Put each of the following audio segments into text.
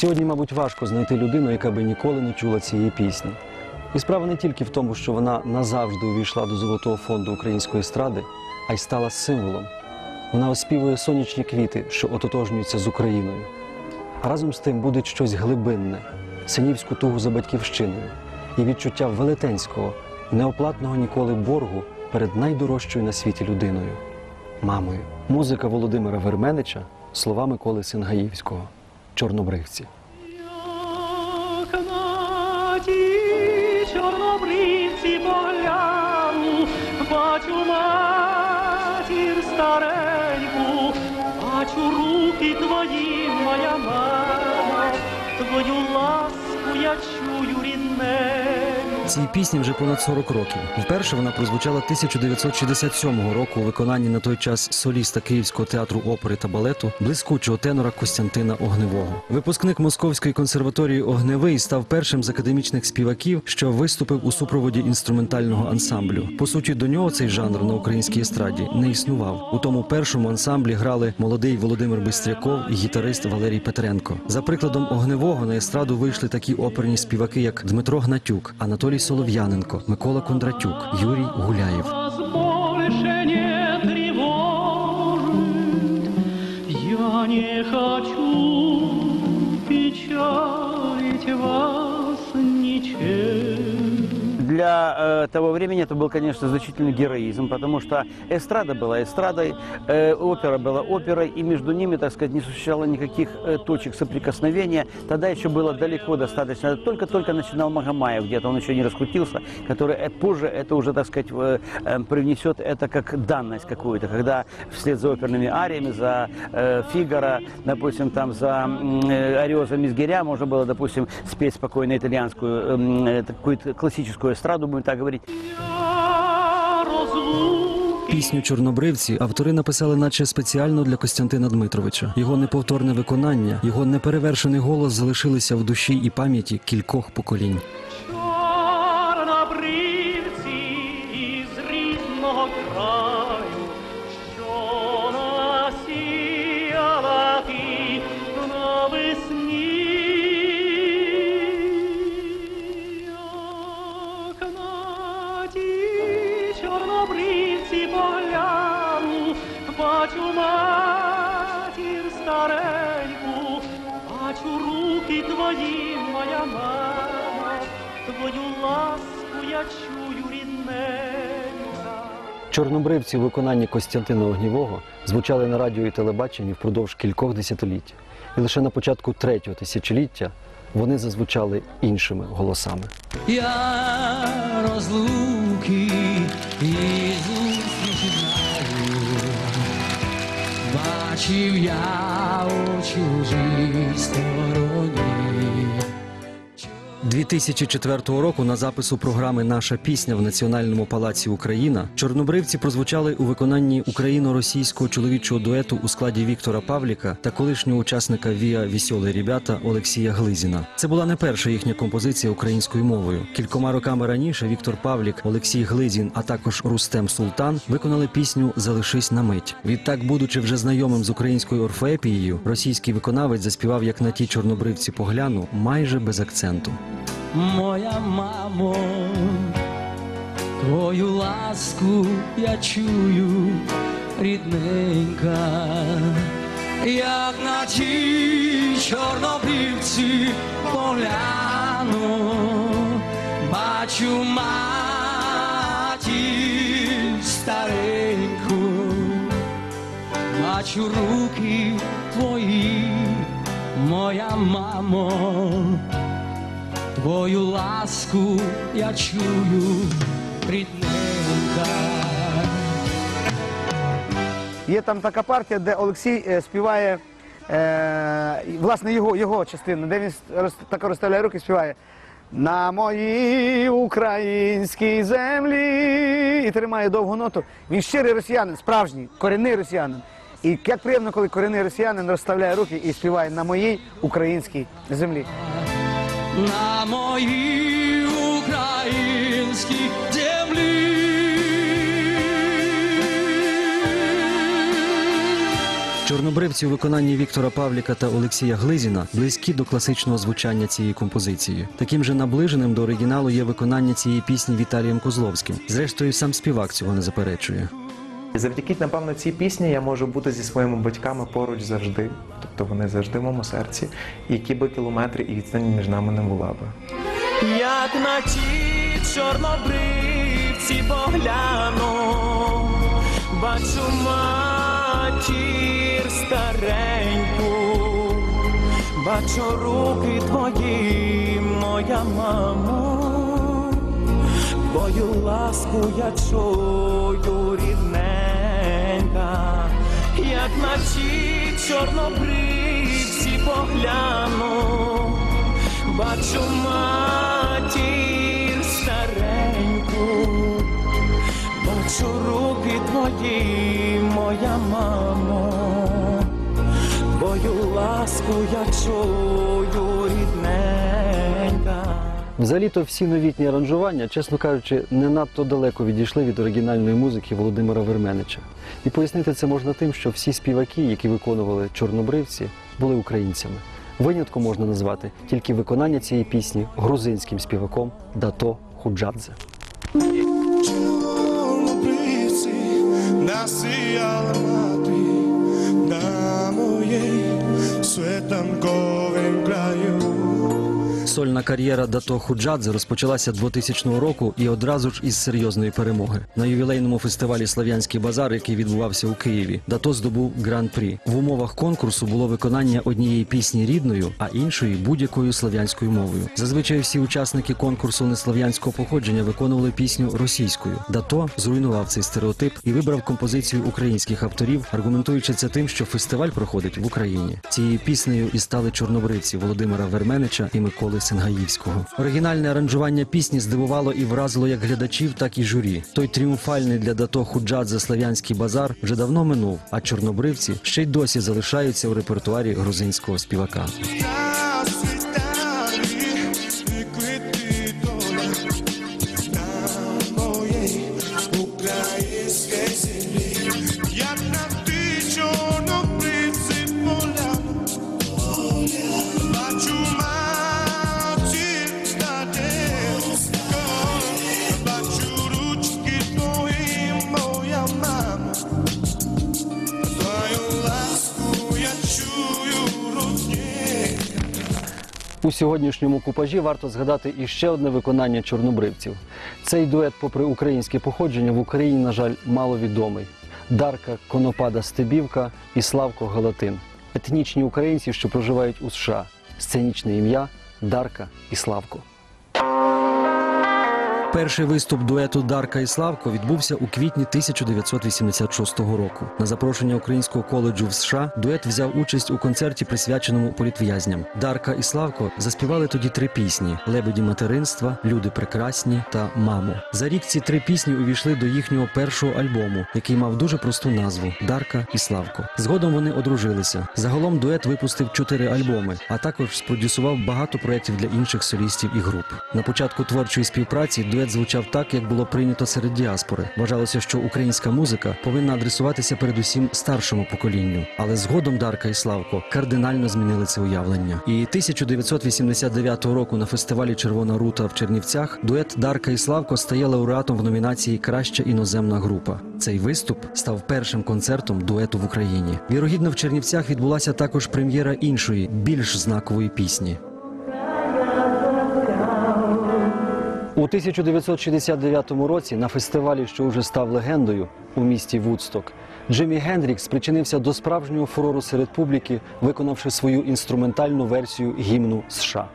Сьогодні, мабуть, важко знайти людину, яка би ніколи не чула цієї пісні. І справа не тільки в тому, що вона назавжди увійшла до золотого фонду української естради, а й стала символом. Вона оспівує сонячні квіти, що ототожнюються з Україною. Разом з тим буде щось глибинне, синівську тугу за батьківщиною і відчуття велетенського, неоплатного ніколи боргу перед найдорожчою на світі людиною мамою. Музика Володимира Верменича, слова Миколи Сингаївського, Чорнобривці. Чорнобривці погляну, бачу матір стареньку, бачу руки твої, моя мама, твою ласку я чую рідненьку. Цій пісні вже понад 40 років. Вперше вона прозвучала 1967 року у виконанні на той час соліста Київського театру опери та балету блискучого тенора Костянтина Огневого. Випускник Московської консерваторії Огневий став першим з академічних співаків, що виступив у супроводі інструментального ансамблю. По суті, до нього цей жанр на українській естраді не існував. У тому першому ансамблі грали молодий Володимир Бистряков і гітарист Валерій Петренко. За прикладом Огневого на естраду вийшли такі оперні співаки, як Дмитро Гнатюк, Анатолій Солов'яненко, Микола Кондратюк, Юрій Гуляєв. Я не хочу печалить Для э, того времени это был, конечно, значительный героизм, потому что эстрада была эстрадой, э, опера была оперой, и между ними, так сказать, не существовало никаких э, точек соприкосновения. Тогда еще было далеко достаточно. Только-только начинал Магомаев, где-то он еще не раскрутился, который э, позже это уже, так сказать, э, э, привнесет это как данность какую-то, когда вслед за оперными ариями, за э, Фигаро, допустим, там за э, Ариоза Мизгиря можно было, допустим, спеть спокойно итальянскую, эм, э, какую-то классическую эстраду, будем так говорить. Пісню Чорнобривці автори написали, наче спеціально для Костянтина Дмитровича. Його неповторне виконання, його неперевершений голос залишилися в душі і пам'яті кількох поколінь. Чорнобривці погляну, бачу матір стареньку, бачу руки твої, моя мама, твою ласку я чую рідненька. Чорнобривці у виконанні Костянтина Огнівого звучали на радіо і телебаченні впродовж кількох десятиліть. І лише на початку третього тисячоліття вони зазвучали іншими голосами. Я розлуки і зустрічі знаю, бачив я у чужій стороні. 2004 року на запису програми Наша пісня в Національному палаці Україна чорнобривці прозвучали у виконанні україно-російського чоловічого дуету у складі Віктора Павліка та колишнього учасника Віа Вісьолі ребята Олексія Глизіна. Це була не перша їхня композиція українською мовою. Кількома роками раніше Віктор Павлік, Олексій Глизін, а також Рустем Султан виконали пісню Залишись на мить. Відтак, будучи вже знайомим з українською орфоепією, російський виконавець заспівав як на ті чорнобривці погляну майже без акценту. Моя мамо, твою ласку я чую, рідненька, як на ті чорнобривці погляну, бачу матір стареньку, бачу руки твої, моя мамо. Твою ласку я чую, рідненька. Є там така партія, де Олексій е, співає е, власне його, його частину, де він роз, так розставляє руки і співає на моїй українській землі і тримає довгу ноту. Він щирий росіянин, справжній, корінний росіянин. І як приємно, коли корінний росіянин розставляє руки і співає на моїй українській землі. На моїй українській землі. Чорнобривці у виконанні Віктора Павліка та Олексія Глизіна близькі до класичного звучання цієї композиції. Таким же наближеним до оригіналу є виконання цієї пісні Віталієм Козловським. Зрештою, сам співак цього не заперечує. І Завдяки, напевно, цій пісні я можу бути зі своїми батьками поруч завжди. Тобто вони завжди в моєму серці. Які би кілометри і відстань між нами не була би. Як на ті чорнобривці погляну, бачу матір стареньку, бачу руки твої, моя мамо, твою ласку я чую рідненька, як на ті чорнобривці погляну. Бачу матір стареньку, бачу руки твої, моя мамо, твою ласку я чую рідненька. Взагалі-то всі новітні аранжування, чесно кажучи, не надто далеко відійшли від оригінальної музики Володимира Верменича. І пояснити це можна тим, що всі співаки, які виконували чорнобривці, були українцями. Винятком можна назвати тільки виконання цієї пісні грузинським співаком Дато Худжадзе. Чорнобривці насіяла Сольна кар'єра Дато Худжадзе розпочалася 2000 року і одразу ж із серйозної перемоги. На ювілейному фестивалі Слав'янський базар, який відбувався у Києві, Дато здобув гран-прі. В умовах конкурсу було виконання однієї пісні рідною, а іншої будь-якою слав'янською мовою. Зазвичай всі учасники конкурсу неслав'янського походження виконували пісню російською. Дато зруйнував цей стереотип і вибрав композицію українських авторів, аргументуючи це тим, що фестиваль проходить в Україні. Цією піснею і стали чорнобривці Володимира Верменича і Миколи Сенгаївського. Оригінальне аранжування пісні здивувало і вразило як глядачів, так і журі. Той тріумфальний для Дато Худжадзе слав'янський базар вже давно минув, а чорнобривці ще й досі залишаються у репертуарі грузинського співака. Сьогоднішньому купажі варто згадати і ще одне виконання чорнобривців. Цей дует, попри українське походження, в Україні, на жаль, маловідомий. Дарка Конопада Стебівка і Славко Галатин. Етнічні українці, що проживають у США. Сценічне ім'я Дарка і Славко. Перший виступ дуету Дарка і Славко відбувся у квітні 1986 року. На запрошення Українського коледжу в США дует взяв участь у концерті, присвяченому політв'язням. Дарка і Славко заспівали тоді три пісні: Лебеді материнства, Люди прекрасні та Мамо. За рік ці три пісні увійшли до їхнього першого альбому, який мав дуже просту назву Дарка і Славко. Згодом вони одружилися. Загалом дует випустив чотири альбоми, а також спродюсував багато проєктів для інших солістів і груп. На початку творчої співпраці дует звучав так, як було прийнято серед діаспори. Вважалося, що українська музика повинна адресуватися передусім старшому поколінню. Але згодом Дарка і Славко кардинально змінили це уявлення. І 1989 року на фестивалі Червона рута в Чернівцях дует Дарка і Славко стає лауреатом в номінації Краща іноземна група. Цей виступ став першим концертом дуету в Україні. Вірогідно, в Чернівцях відбулася також прем'єра іншої, більш знакової пісні. У 1969 році на фестивалі, що вже став легендою у місті Вудсток, Джиммі Гендрікс причинився до справжнього фурору серед публіки, виконавши свою інструментальну версію гімну США.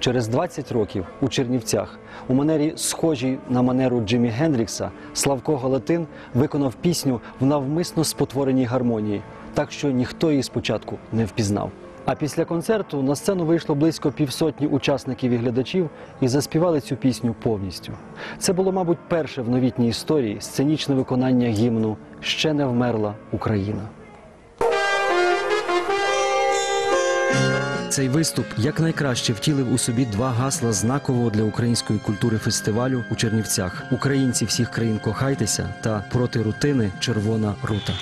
Через 20 років у Чернівцях у манері, схожій на манеру Джиммі Гендрікса, Славко Галатин виконав пісню в навмисно спотвореній гармонії, так що ніхто її спочатку не впізнав. А після концерту на сцену вийшло близько півсотні учасників і глядачів і заспівали цю пісню повністю. Це було, мабуть, перше в новітній історії сценічне виконання гімну Ще не вмерла Україна. Цей виступ якнайкраще втілив у собі два гасла знакового для української культури фестивалю у Чернівцях: Українці всіх країн кохайтеся та проти рутини червона рута.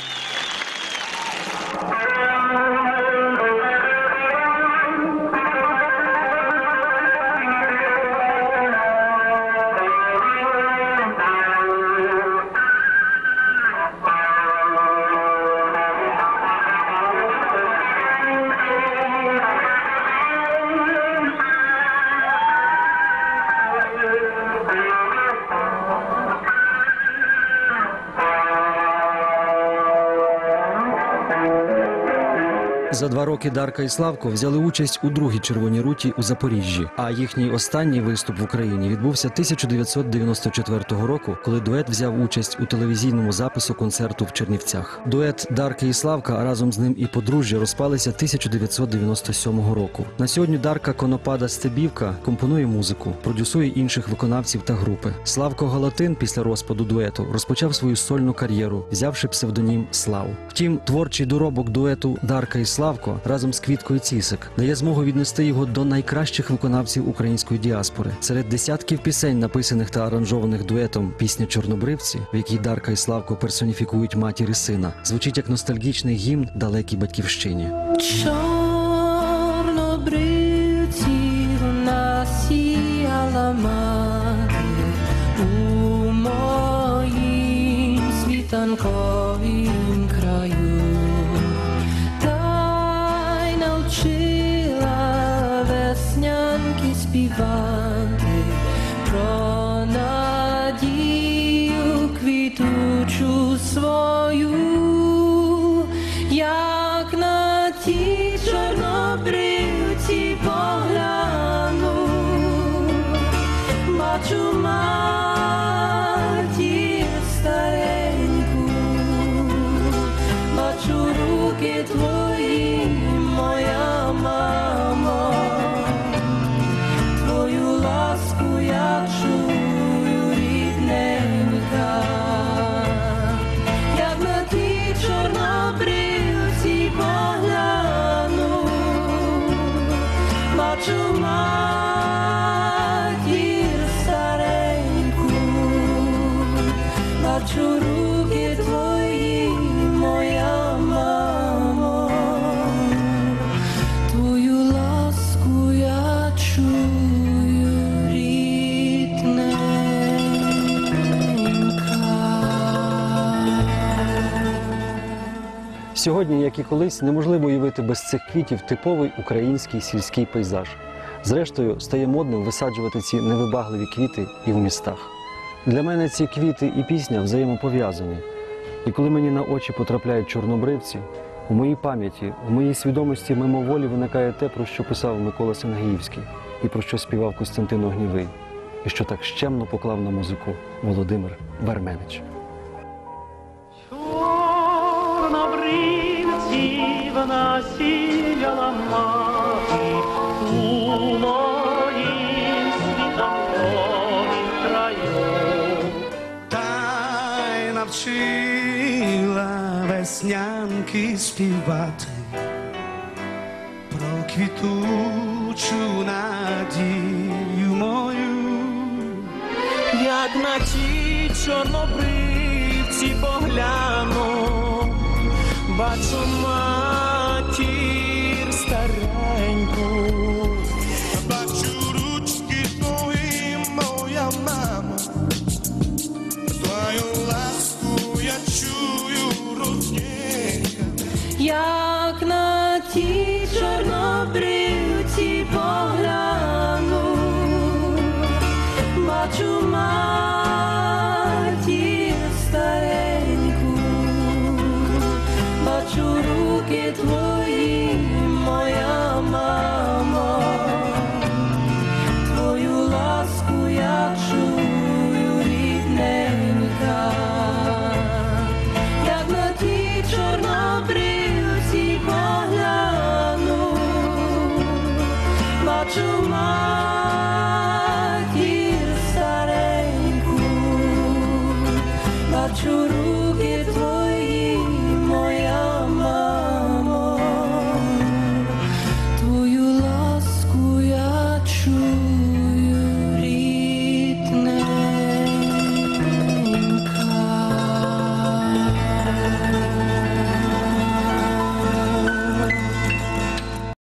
За два роки Дарка і Славко взяли участь у другій червоній руті у Запоріжжі. А їхній останній виступ в Україні відбувся 1994 року, коли дует взяв участь у телевізійному запису концерту в Чернівцях. Дует Дарки і Славка, а разом з ним і подружжя розпалися 1997 року. На сьогодні Дарка Конопада Стебівка компонує музику, продюсує інших виконавців та групи. Славко Галатин після розпаду дуету розпочав свою сольну кар'єру, взявши псевдонім Слав. Втім, творчий доробок дуету Дарка і Славко разом з Квіткою Цісик дає змогу віднести його до найкращих виконавців української діаспори. Серед десятків пісень, написаних та аранжованих дуетом пісня Чорнобривці, в якій Дарка і Славко персоніфікують матір і сина, звучить як ностальгічний гімн далекій батьківщині. Чорнобривці вона сіяла мати у моїм світанковім веснянки Сьогодні, як і колись, неможливо уявити без цих квітів типовий український сільський пейзаж. Зрештою, стає модним висаджувати ці невибагливі квіти і в містах. Для мене ці квіти і пісня взаємопов'язані. І коли мені на очі потрапляють чорнобривці, у моїй пам'яті, у моїй свідомості мимоволі виникає те, про що писав Микола Сенгіївський, і про що співав Костянтин Огнівий, і що так щемно поклав на музику Володимир Верменич. Вона сіяла мати у моїм світанковім. Та й навчила веснянки співати про квітучу надію мою. Як на ті чорнобривці погляну, бачу матір zu